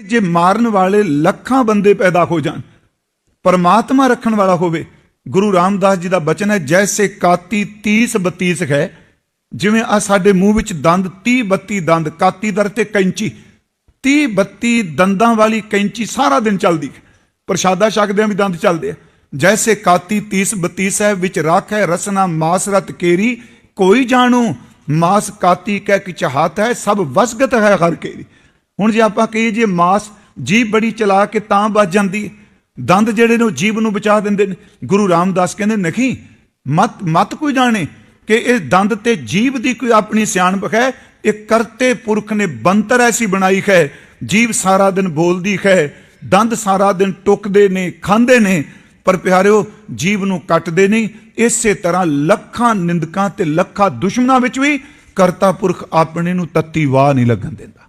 ਜੇ ਮਾਰਨ ਵਾਲੇ ਲੱਖਾਂ ਬੰਦੇ ਪੈਦਾ ਹੋ ਜਾਣ, ਪਰਮਾਤਮਾ ਰੱਖਣ ਵਾਲਾ ਹੋਵੇ, ਗੁਰੂ ਰਾਮਦਾਸ ਜੀ ਦਾ ਬਚਨ ਹੈ, ਜੈਸੇ ਕਾਤੀ 30 32 ਹੈ, ਜਿਵੇਂ ਆ ਸਾਡੇ ਮੂੰਹ ਵਿੱਚ ਦੰਦ 30 32 ਦੰਦ, ਕਾਤੀ ਦਰ ਤੇ ਕੈਂਚੀ 30 32 ਦੰਦਾਂ ਵਾਲੀ ਕੈਂਚੀ ਸਾਰਾ ਦਿਨ ਚੱਲਦੀ ਹੈ, ਪ੍ਰਸ਼ਾਦਾ ਛਕਦਿਆਂ ਵੀ ਦੰਦ ਚੱਲਦੇ ਆ। ਜੈਸੇ ਕਾਤੀ 30 32 ਹੈ, ਵਿੱਚ ਰੱਖ ਹੈ ਰਸਨਾ, ਮਾਸ ਰਤ ਕੇਰੀ, ਕੋਈ ਜਾਣੂ, ਮਾਸ ਕਾਤੀ ਕਹਿ ਕਿ ਚਾਹਤ ਹੈ, ਸਭ ਵਸਗਤ ਹੈ ਹਰ ਕੇਰੀ। ਹੁਣ ਜੇ ਆਪਾਂ ਕਹੀਏ ਜੇ ਮਾਸ ਜੀਭ ਬੜੀ ਚਲਾ ਕੇ ਤਾਂ ਬਚ ਜਾਂਦੀ ਹੈ ਦੰਦ ਜਿਹੜੇ ਨੇ ਉਹ ਜੀਭ ਨੂੰ ਬਚਾ ਦਿੰਦੇ ਨੇ। ਗੁਰੂ ਰਾਮਦਾਸ ਕਹਿੰਦੇ, ਨਹੀਂ, ਮਤ ਮਤ ਕੋਈ ਜਾਣੇ ਕਿ ਇਹ ਦੰਦ ਤੇ ਜੀਭ ਦੀ ਕੋਈ ਆਪਣੀ ਸਿਆਣਪ ਹੈ? ਇਹ ਕਰਤੇ ਪੁਰਖ ਨੇ ਬੰਤਰ ਐਸੀ ਬਣਾਈ ਹੈ। ਜੀਭ ਸਾਰਾ ਦਿਨ ਬੋਲਦੀ ਹੈ, ਦੰਦ ਸਾਰਾ ਦਿਨ ਟੁਕਦੇ ਨੇ, ਖਾਂਦੇ ਨੇ। ਪਰ ਪਿਆਰਿਓ ਜੀਵ ਨੂੰ ਕੱਟਦੇ ਨਹੀਂ। ਇਸੇ ਤਰ੍ਹਾਂ ਲੱਖਾਂ ਨਿੰਦਕਾਂ ਤੇ ਲੱਖਾਂ ਦੁਸ਼ਮਣਾਂ ਵਿੱਚ ਵੀ ਕਰਤਾ ਪੁਰਖ ਆਪਣੇ ਨੂੰ ਤੱਤੀ ਵਾਹ ਨਹੀਂ ਲੱਗਣ ਦਿੰਦਾ।